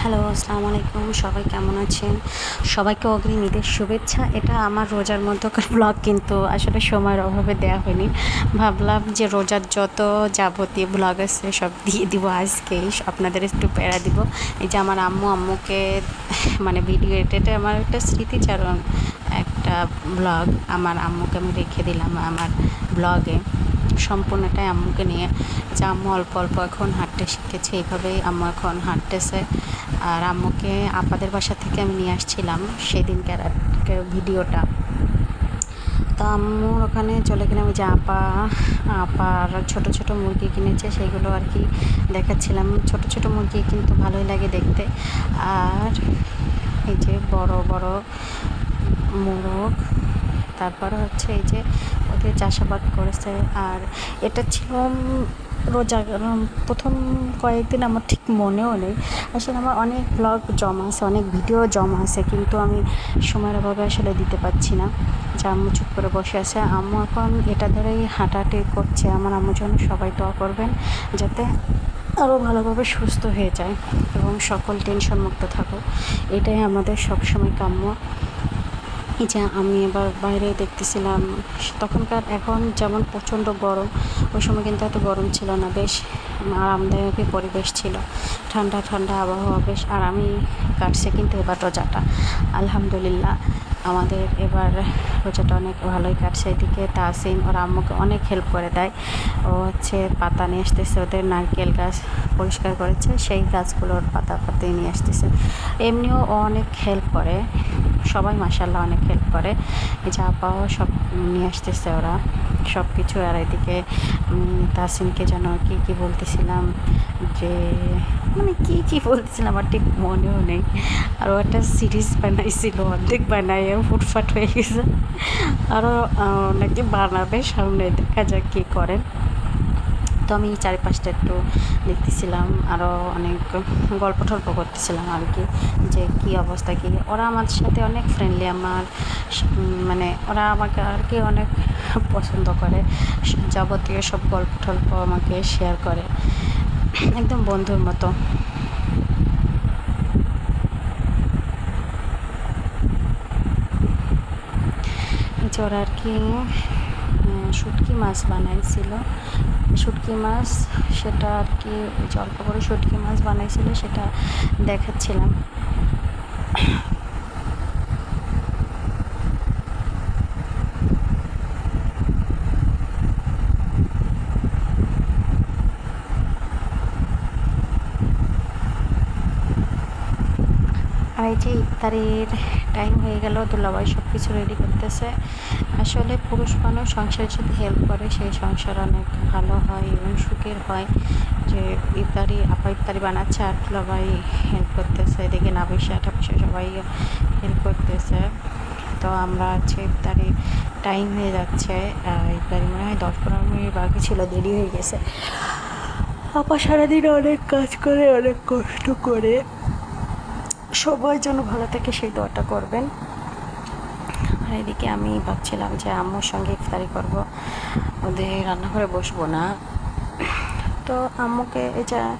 Hello, আসসালামু আলাইকুম, সবাই কেমন আছেন? সবাইকে অগ্রিম ঈদের শুভেচ্ছা। এটা আমার রোজার মধ্যকার ব্লগ কিন্তু আসলে সময়ের অভাবে দেওয়া হয়নি। ভাবলাম যে রোজার যত যাবতীয় ব্লগ আছে, সব দিয়ে দিব আজকেই। আপনাদের একটু প্যারা দিব। এই যে আমার আম্মু আম্মুকে মানে ভিডিও এটেটে আমার একটা স্মৃতিচারণ একটা ব্লগ আমার আম্মুকে আমি রেখে দিলাম আমার ব্লগে সম্পূর্ণটাই আম্মুকে নিয়ে যে আম্মু অল্প অল্প এখন হাঁটতে শিখেছে, এইভাবেই আম্মু এখন হাঁটতেছে। আর আম্মুকে আপাদের বাসা থেকে আমি নিয়ে আসছিলাম সেদিন একটা ভিডিওটা। তো আম্মুর ওখানে চলে গেলাম যে আপা, আপার ছোট ছোট মুরগি কিনেছে সেগুলো আর কি দেখাচ্ছিলাম। ছোট ছোট মুরগি কিন্তু ভালোই লাগে দেখতে। আর এই যে বড় বড় মোরগ, তারপরে হচ্ছে এই যে ওদের চাষাবাদ করেছে। আর এটা ছিল রোজা প্রথম কয়েকদিন আমার ঠিক মনেও নেই। আসলে আমার অনেক ব্লগ জমা আছে, অনেক ভিডিও জমা আছে, কিন্তু আমি সময়ের অভাবে আসলে দিতে পারছি না। যে আম্মু চুপ করে বসে আছে। আম্মু এখন এটা ধরেই হাঁটাহাঁটি করছে। আমার আম্মুর জন্য সবাই দোয়া করবেন যাতে আরও ভালোভাবে সুস্থ হয়ে যায় এবং সকল টেনশন মুক্ত থাকুক। এটাই আমাদের সবসময় কাম্য। এই যে আমি এবার বাইরে দেখতেছিলাম, তখনকার এখন যেমন প্রচণ্ড গরম, ওই সময় কিন্তু এত গরম ছিল না, বেশ আরামদায়কই পরিবেশ ছিল। ঠান্ডা ঠান্ডা আবহাওয়া, বেশ আরামই কাটছে কিন্তু এবার রোজাটা। আলহামদুলিল্লাহ, আমাদের এবার রোজাটা অনেক ভালোই কাটছে। এদিকে তাসিন ওর আম্মুকে অনেক হেল্প করে দেয়। ও হচ্ছে পাতা নিয়ে আসতেছে ওদের নারকেল গাছ পরিষ্কার করেছে, সেই গাছগুলোর পাতা পাতে নিয়ে আসতেছে। এমনিও অনেক হেল্প করে। সবাই মাসাল্লাহ অনেক হেল্প করে। যে আপাও সব নিয়ে আসতেছে ওরা। সব কিছু আর এদিকে তাসিনকে যেন কি কি বলতেছিলাম যে মানে কি কি বলতেছিলাম আমার ঠিক মনেও নেই। আর একটা সিরিজ বানাইছিল, অর্ধেক বানাইয়ে ফুটফাট হয়ে গেছে। আরও অনেকে বানাবে, সামনে দেখা যাক কী করেন। তো আমি চারিপাশটা একটু দেখতেছিলাম আরও অনেক গল্প টল্প করতেছিলাম আর কি, যে কী অবস্থা কী। ওরা আমার সাথে অনেক ফ্রেন্ডলি আমার মানে ওরা আমাকে আর কি অনেক পছন্দ করে, যাবতীয় সব গল্প টল্প আমাকে শেয়ার করে, একদম বন্ধুর মতো। ওরা আর কি শুটকি মাছ বানাইছিল শুটকি মাছ সেটা আর কি অল্প করে শুটকি মাছ বানাইছিল সেটা দেখাচ্ছিলাম। এই যে ইফতারির টাইম হয়ে গেল, দুলাভাই সব কিছু রেডি করতেছে। আসলে পুরুষ মানুষ সংসারে যদি হেল্প করে, সেই সংসার অনেক ভালো হয় এবং সুখের হয়। যে ইফতারি, আপা ইফতারি বানাচ্ছে আর দুলাভাই হেল্প করতেছে। এদিকে নাবিশা টাবিশা সবাই হেল্প করতেছে। তো আমরা হচ্ছে ইফতারি টাইম হয়ে যাচ্ছে। ইফতারি মনে হয় দশ পনেরো মিনিট বাকি ছিল, দেরি হয়ে গেছে। আপা সারাদিন অনেক কাজ করে, অনেক কষ্ট করে সবাই যেন ভালো থাকে, সেই দোয়াটা করবেন। আর এদিকে আমি ভাবছিলাম যে আম্মুর সঙ্গে ইফতারি করব। ওদের রান্নাঘরে বসবো না। তো আম্মুকে এটা